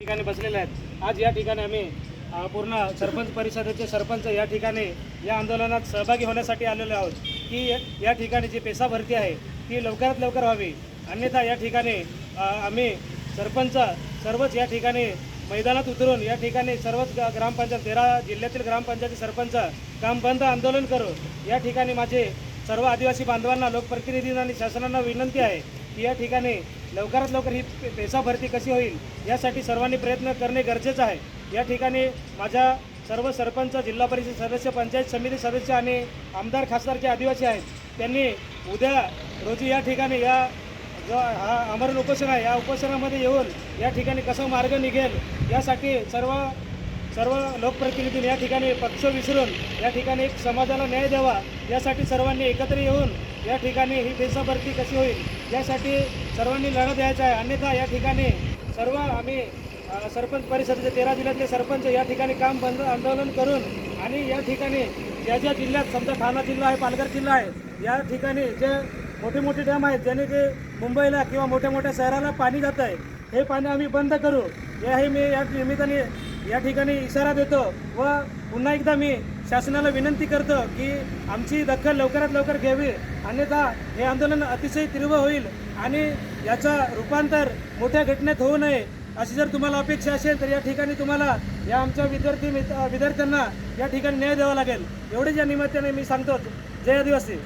ठिकाणी बसलेले आहेत. आज या ठिकाणी आम्ही पूर्ण सरपंच परिषदेचे सरपंच या ठिकाणी या आंदोलनात सहभागी होण्यासाठी आलेलो आहोत. की या ठिकाणी जी पेसा भरती आहे ती लवकरात लवकर व्हावी. अन्यथा या ठिकाणी आम्ही सरपंच सर्वच या ठिकाणी मैदानात उतरून या ठिकाणी सर्वच ग्रामपंचायत तेरा जिल्ह्यातील ग्रामपंचायती सरपंच काम बंद आंदोलन करू. या ठिकाणी माझे सर्व आदिवासी बांधवांना लोकप्रतिनिधींना आणि शासनांना विनंती आहे की या ठिकाणी लवकरात लवकर ही पेसा भरती कशी होईल यासाठी सर्वांनी प्रयत्न करणे गरजेचं आहे. या ठिकाणी माझ्या सर्व सरपंच जिल्हा परिषद सदस्य पंचायत समिती सदस्य आणि आमदार खासदारचे आदिवासी आहेत त्यांनी उद्या रोजी या ठिकाणी या जो हा अमरण उपोषण आहे या उपोषणामध्ये येऊन या ठिकाणी कसं मार्ग निघेल यासाठी सर्व सर्व लोकप्रतिनिधींनी या ठिकाणी पक्ष विसरून या ठिकाणी एक समाजाला न्याय द्यावा यासाठी सर्वांनी एकत्र येऊन या ठिकाणी ही पेसा कशी होईल यासाठी सर्वांनी लढा द्यायचा आहे. अन्यथा या ठिकाणी सर्व आम्ही सरपंच परिषदेचे तेरा जिल्ह्यातले सरपंच या ठिकाणी काम बंद आंदोलन करून आणि या ठिकाणी ज्या ज्या जिल्ह्यात समजा ठाणा जिल्हा आहे पालघर जिल्हा आहे या ठिकाणी जे मोठे मोठे डॅम आहेत ज्याने ते मुंबईला किंवा मोठ्या मोठ्या शहराला पाणी जात आहे हे पाणी आम्ही बंद करू. याही मी या निमित्ताने या ठिकाणी इशारा देतो व पुन्हा एकदा मी शासनाला विनंती करतो की आमची दखल लवकरात लवकर घ्यावी. अन्यथा हे आंदोलन अतिशय तीव्र होईल आणि याचा रूपांतर मोठ्या घटनेत होऊ नये अशी जर तुम्हाला अपेक्षा असेल तर या ठिकाणी तुम्हाला या आमच्या विद्यार्थी मित्र- विद्यार्थ्यांना या ठिकाणी न्याय द्यावा लागेल. एवढेच या निमित्ताने मी सांगतो जय आदिवासी.